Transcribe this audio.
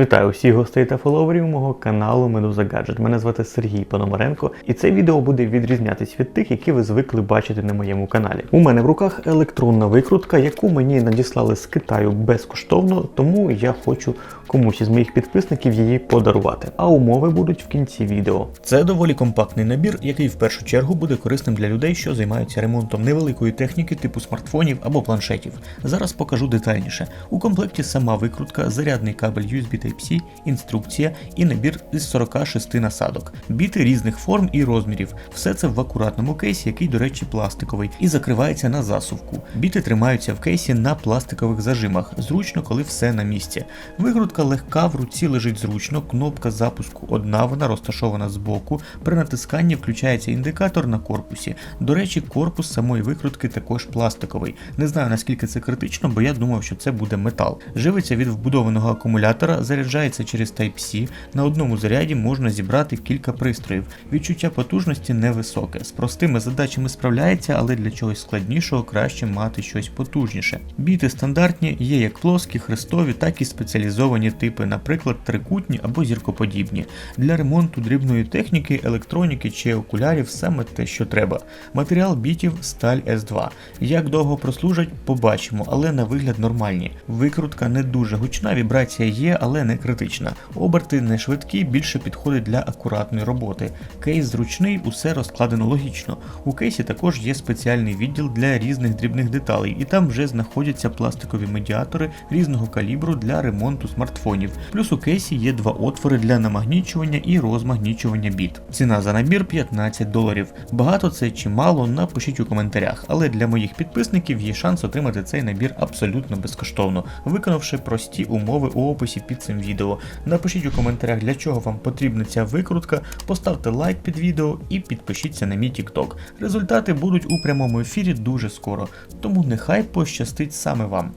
Вітаю всіх гостей та фоловерів мого каналу Медуза Гаджет. Мене звати Сергій Пономаренко, і це відео буде відрізнятись від тих, які ви звикли бачити на моєму каналі. У мене в руках електронна викрутка, яку мені надіслали з Китаю безкоштовно, тому я хочу комусь із моїх підписників її подарувати. А умови будуть в кінці відео. Це доволі компактний набір, який в першу чергу буде корисним для людей, що займаються ремонтом невеликої техніки типу смартфонів або планшетів. Зараз покажу детальніше. У комплекті сама викрутка, зарядний кабель USB Type-C, інструкція і набір із 46 насадок, біти різних форм і розмірів. Все це в акуратному кейсі, який, до речі, пластиковий, і закривається на засувку. Біти тримаються в кейсі на пластикових зажимах, зручно, коли все на місці. Викрутка легка, в руці лежить зручно, кнопка запуску одна, вона розташована збоку. При натисканні включається індикатор на корпусі. До речі, корпус самої викрутки також пластиковий. Не знаю наскільки це критично, бо я думав, що це буде метал. Живиться від вбудованого акумулятора, заряджається через Type-C. На одному заряді можна зібрати кілька пристроїв. Відчуття потужності невисоке. З простими задачами справляється, але для чогось складнішого краще мати щось потужніше. Біти стандартні, є як плоскі, хрестові, так і спеціалізовані типи, наприклад, трикутні або зіркоподібні. Для ремонту дрібної техніки, електроніки чи окулярів саме те, що треба. Матеріал бітів сталь S2. Як довго прослужать, побачимо, але на вигляд нормальні. Викрутка не дуже гучна, вібрація є, але не критична. Оберти не швидкі, більше підходить для акуратної роботи. Кейс зручний, усе розкладено логічно. У кейсі також є спеціальний відділ для різних дрібних деталей, і там вже знаходяться пластикові медіатори різного калібру для ремонту смартфонів. Плюс у кейсі є два отвори для намагнічування і розмагнічування біт. Ціна за набір 15 доларів. Багато це чи мало, напишіть у коментарях, але для моїх підписників є шанс отримати цей набір абсолютно безкоштовно, виконавши прості умови у описі під цим відео. Напишіть у коментарях, для чого вам потрібна ця викрутка, поставте лайк під відео і підпишіться на мій TikTok. Результати будуть у прямому ефірі дуже скоро, тому нехай пощастить саме вам.